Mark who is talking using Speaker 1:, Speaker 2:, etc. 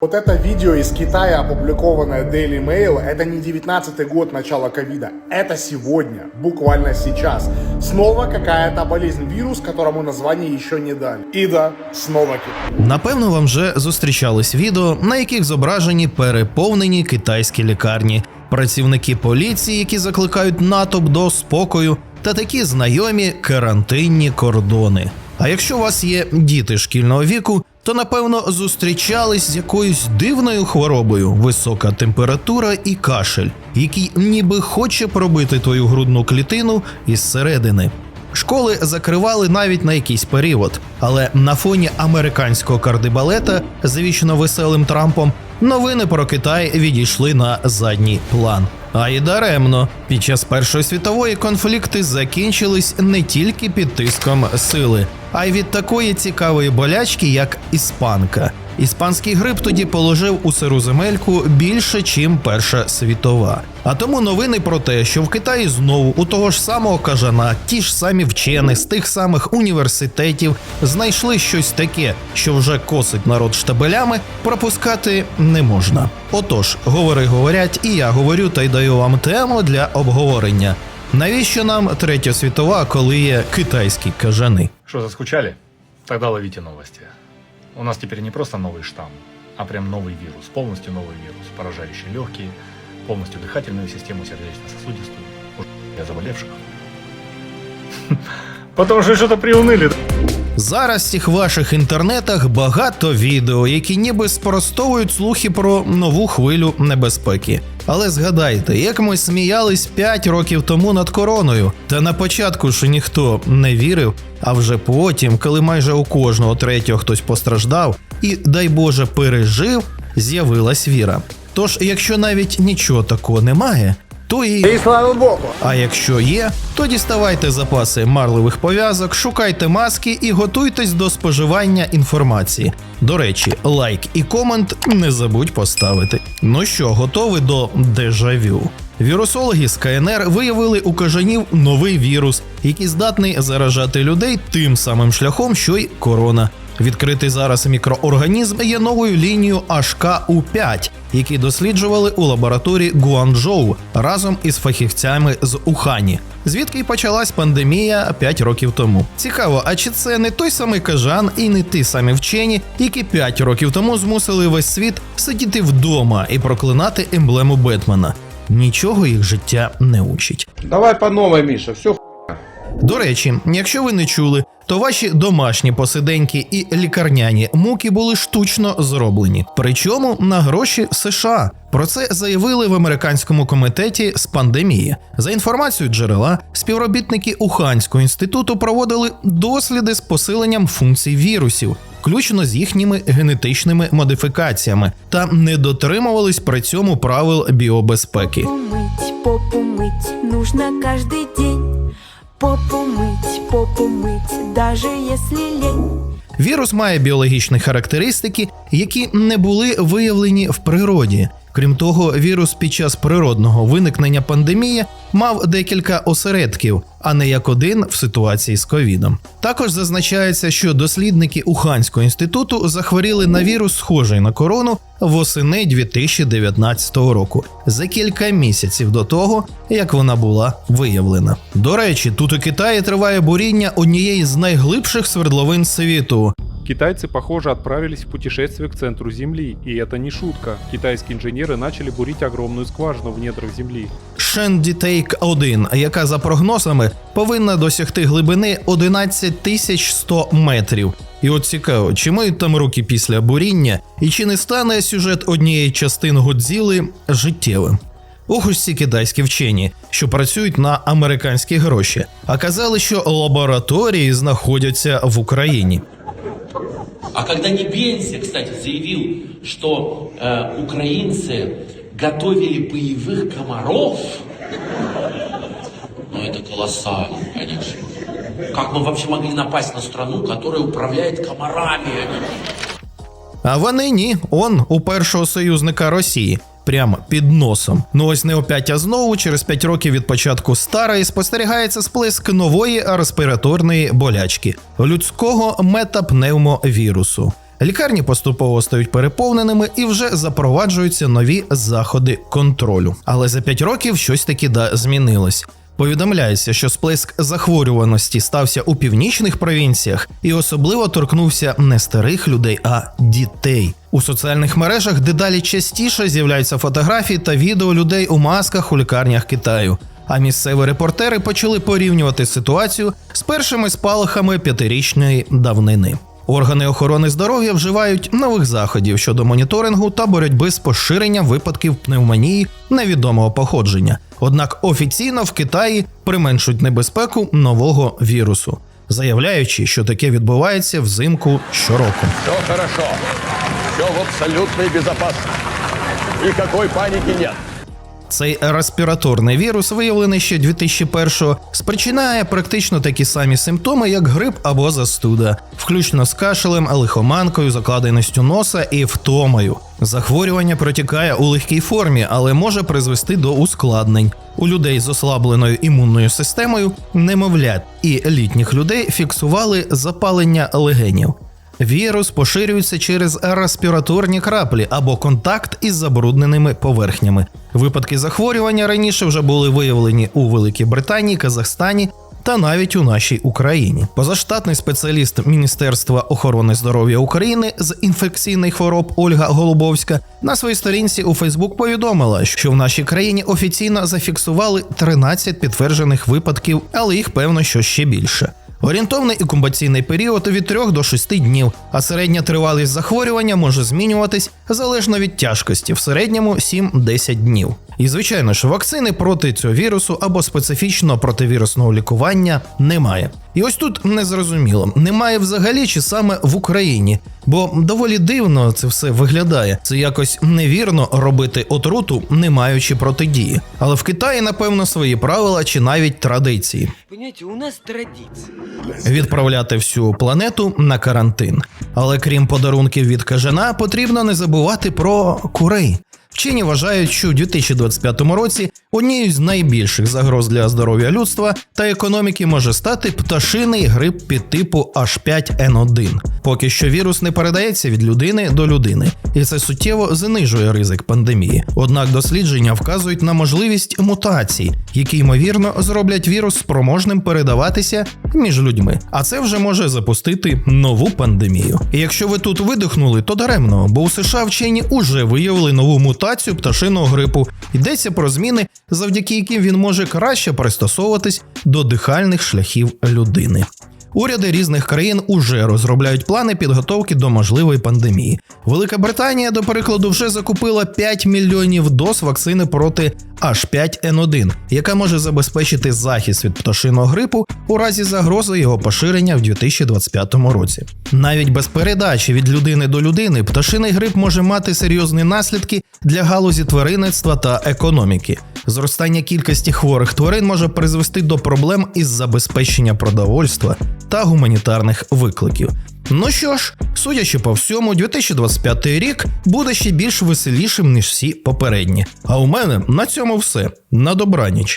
Speaker 1: Вот это видео из Китая, опубликованное Daily Mail, это не 19 год начала ковида, это сегодня, буквально сейчас. Снова какая-то болезнь, вирус, которому название еще не дали. И да, снова Китай.
Speaker 2: Напевно, вам вже зустрічались відео, на яких зображені переповнені китайські лікарні, працівники поліції, які закликають натовп до спокою, та такі знайомі карантинні кордони. А якщо у вас є діти шкільного віку, то напевно зустрічались з якоюсь дивною хворобою, висока температура і кашель, який ніби хоче пробити твою грудну клітину із середини. Школи закривали навіть на якийсь період, але на фоні американського кардибалета з вічно веселим Трампом новини про Китай відійшли на задній план. А й даремно під час Першої світової конфлікти закінчились не тільки під тиском сили, а й від такої цікавої болячки, як іспанка. Іспанський грип тоді положив у сиру земельку більше, чим Перша світова. А тому новини про те, що в Китаї знову у того ж самого кажана, ті ж самі вчені з тих самих університетів знайшли щось таке, що вже косить народ штабелями, пропускати не можна. Отож, говори говорять, і я говорю та й даю вам тему для обговорення. Навіщо нам третя світова, коли є китайські кажани?
Speaker 3: Что, заскучали? Тогда ловите новости. У нас теперь не просто новый штамм, а прям новый вирус, полностью новый вирус, поражающий легкие, полностью дыхательную систему, сердечно-сосудистую, уже для заболевших. Потому что что-то приуныли.
Speaker 2: Зараз в цих ваших інтернетах багато відео, які ніби спростовують слухи про нову хвилю небезпеки. Але згадайте, як ми сміялись 5 років тому над короною, та на початку ж ніхто не вірив, а вже потім, коли майже у кожного третього хтось постраждав і, дай Боже, пережив, з'явилась віра. Тож, якщо навіть нічого такого немає, то і
Speaker 1: И слава богу.
Speaker 2: а якщо є, то діставайте запаси марливих пов'язок, шукайте маски і готуйтесь до споживання інформації. До речі, лайк і комент не забудь поставити. Ну що, готові до дежавю? Вірусологи з КНР виявили у кажанів новий вірус, який здатний заражати людей тим самим шляхом, що й корона. Відкритий зараз мікроорганізм є новою лінією HKU5, які досліджували у лабораторії Гуанчжоу разом із фахівцями з Ухані, звідки й почалась пандемія 5 років тому. Цікаво, а чи це не той самий кажан і не ті самі вчені, які 5 років тому змусили весь світ сидіти вдома і проклинати емблему Бетмена? Нічого їх життя не учить.
Speaker 4: Давай по новой, Миша, все
Speaker 2: До речі, якщо ви не чули, то ваші домашні посиденьки і лікарняні муки були штучно зроблені, причому на гроші США. Про це заявили в американському комітеті з пандемії. За інформацією джерела, співробітники Уханського інституту проводили досліди з посиленням функцій вірусів, включно з їхніми генетичними модифікаціями, та не дотримувались при цьому правил біобезпеки.
Speaker 5: Попу мыть, попу мыть нужно каждый день. Попу мыть, попу мыть, даже если лень.
Speaker 2: Вірус має біологічні характеристики, які не були виявлені в природі. Крім того, вірус під час природного виникнення пандемії мав декілька осередків, а не як один в ситуації з ковідом. Також зазначається, що дослідники Уханського інституту захворіли на вірус, схожий на корону, восени 2019 року, за кілька місяців до того, як вона була виявлена. До речі, тут у Китаї триває буріння однієї з найглибших свердловин світу.
Speaker 6: Китайцы, похоже, отправились в путешествие к центру Земли, и это не шутка. Китайские инженеры начали бурить огромную скважину в недрах Земли.
Speaker 2: Шендітейк 1 яка за прогнозами повинна досягти глибини 11 тисяч 100 метрів. І от цікаво, чи мають там руки після буріння, і чи не стане сюжет однієї частин Годзіли життєвим. Ох ось ці китайські вчені, що працюють на американські гроші, а казали, що лабораторії знаходяться в Україні.
Speaker 7: А когда Небенси, кстати, заявил, что э, украинцы готовили боевых комаров, ну это колоссально, конечно. Как мы вообще могли напасть на страну, которая управляет комарами?
Speaker 2: А вони ні, он у першого союзника Росії. Прямо під носом. Ну ось не опять, а знову через 5 років від початку старої спостерігається сплеск нової респіраторної болячки людського метапневмовірусу. Лікарні поступово стають переповненими і вже запроваджуються нові заходи контролю. Але за 5 років щось таки да змінилось. Повідомляється, що сплеск захворюваності стався у північних провінціях і особливо торкнувся не старих людей, а дітей. У соціальних мережах дедалі частіше з'являються фотографії та відео людей у масках у лікарнях Китаю. А місцеві репортери почали порівнювати ситуацію з першими спалахами п'ятирічної давнини. Органи охорони здоров'я вживають нових заходів щодо моніторингу та боротьби з поширенням випадків пневмонії невідомого походження. Однак офіційно в Китаї применшують небезпеку нового вірусу, заявляючи, що таке відбувається взимку щороку.
Speaker 4: Все хорошо. Все в абсолютной безопасности. Никакой паники нет.
Speaker 2: Цей респіраторний вірус, виявлений ще 2001-го, спричиняє практично такі самі симптоми, як грип або застуда, включно з кашелем, лихоманкою, закладеністю носа і втомою. Захворювання протікає у легкій формі, але може призвести до ускладнень. У людей з ослабленою імунною системою, немовлят і літніх людей фіксували запалення легенів. Вірус поширюється через респіраторні краплі або контакт із забрудненими поверхнями. Випадки захворювання раніше вже були виявлені у Великій Британії, Казахстані та навіть у нашій Україні. Позаштатний спеціаліст Міністерства охорони здоров'я України з інфекційних хвороб Ольга Голубовська на своїй сторінці у Фейсбук повідомила, що в нашій країні офіційно зафіксували 13 підтверджених випадків, але їх певно, що ще більше. Орієнтовний інкубаційний період від 3 до 6 днів, а середня тривалість захворювання може змінюватись залежно від тяжкості, в середньому 7-10 днів. І звичайно ж, вакцини проти цього вірусу або специфічного противірусного лікування немає. І ось тут незрозуміло, немає взагалі чи саме в Україні, бо доволі дивно це все виглядає. Це якось невірно робити отруту, не маючи протидії. Але в Китаї, напевно, свої правила чи навіть традиції
Speaker 8: Понимаете, у нас традиция.
Speaker 2: відправляти всю планету на карантин. Але крім подарунків від кажана, потрібно не забувати про курей. Вчені вважають, що у 2025 році однією з найбільших загроз для здоров'я людства та економіки може стати пташиний грип під типу H5N1. Поки що вірус не передається від людини до людини, і це суттєво знижує ризик пандемії. Однак дослідження вказують на можливість мутацій, які ймовірно зроблять вірус спроможним передаватися між людьми. А це вже може запустити нову пандемію. І якщо ви тут видихнули, то даремно, бо у США вчені уже виявили нову мутацію пташиного грипу. Йдеться про зміни, завдяки яким він може краще пристосовуватись до дихальних шляхів людини. Уряди різних країн уже розробляють плани підготовки до можливої пандемії. Велика Британія, до прикладу, вже закупила 5 мільйонів доз вакцини проти H5N1, яка може забезпечити захист від пташиного грипу у разі загрози його поширення в 2025 році. Навіть без передачі від людини до людини пташиний грип може мати серйозні наслідки для галузі тваринництва та економіки. Зростання кількості хворих тварин може призвести до проблем із забезпечення продовольства та гуманітарних викликів. Ну що ж, судячи по всьому, 2025 рік буде ще більш веселішим, ніж всі попередні. А у мене на цьому все. На добраніч.